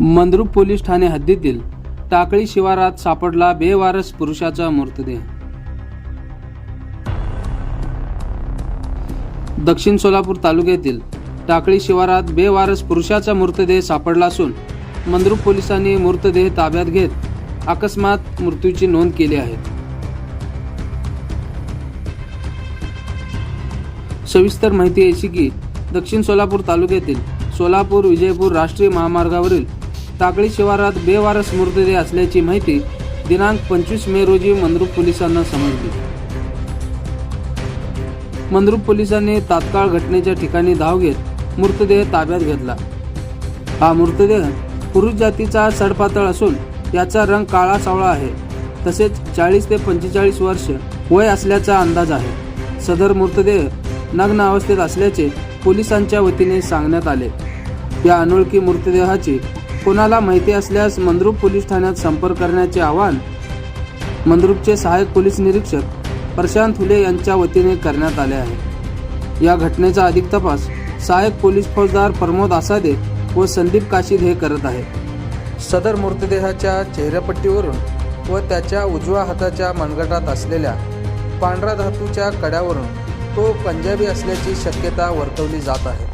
Mandrup police Thane हद्दीतील टाकळी शिवारात सापडला बेवारस पुरुषाचा मृतदेह. दक्षिण सोलापूर तालुक्यातील टाकळी शिवारात बेवारस पुरुषाचा मृतदेह सापडला असून मंद्रुप पोलिसांनी मृतदेह ताब्यात घेत अकस्मात मृत्यूची नोंद केली आहे. सविस्तर माहिती अशी की दक्षिण सोलापूर तालुक्यातील सोलापूर विजयपूर राष्ट्रीय महामार्गावरील टाकळी शिवारात बेवारस मृतदेह असल्याची माहिती दिनांक पंचवीस मे रोजी मंद्रुप पोलिसांना समजली मंद्रुप पोलिसांनी तात्काळ घटनेच्या ठिकाणी धाव घेत मृतदेह ताब्यात घेतला. हा मृतदेह पुरुष जातीचा सडपातळ असून याचा रंग काळा सावळा आहे. तसेच चाळीस ते पंचेचाळीस वर्ष वय असल्याचा अंदाज आहे. सदर मृतदेह नग्न अवस्थेत असल्याचे पोलिसांच्या वतीने सांगण्यात आले. या अनोळखी मृतदेहाची कोणाला माहिती असल्यास मंद्रुप पोलीस ठाण्यात संपर्क करण्याचे आवाहन मंद्रुपचे सहाय्यक पोलीस निरीक्षक प्रशांत फुले यांच्या वतीने करण्यात आले आहे. या घटनेचा अधिक तपास सहाय्यक पोलीस फौजदार प्रमोद आसादे व संदीप काशीद हे करत आहेत. सदर मृतदेहाच्या चेहऱ्यापट्टीवरून व त्याच्या उजव्या हाताच्या मनगटात असलेल्या पांढरा धातूच्या कड्यावरून तो पंजाबी असल्याची शक्यता वर्तवली जात आहे.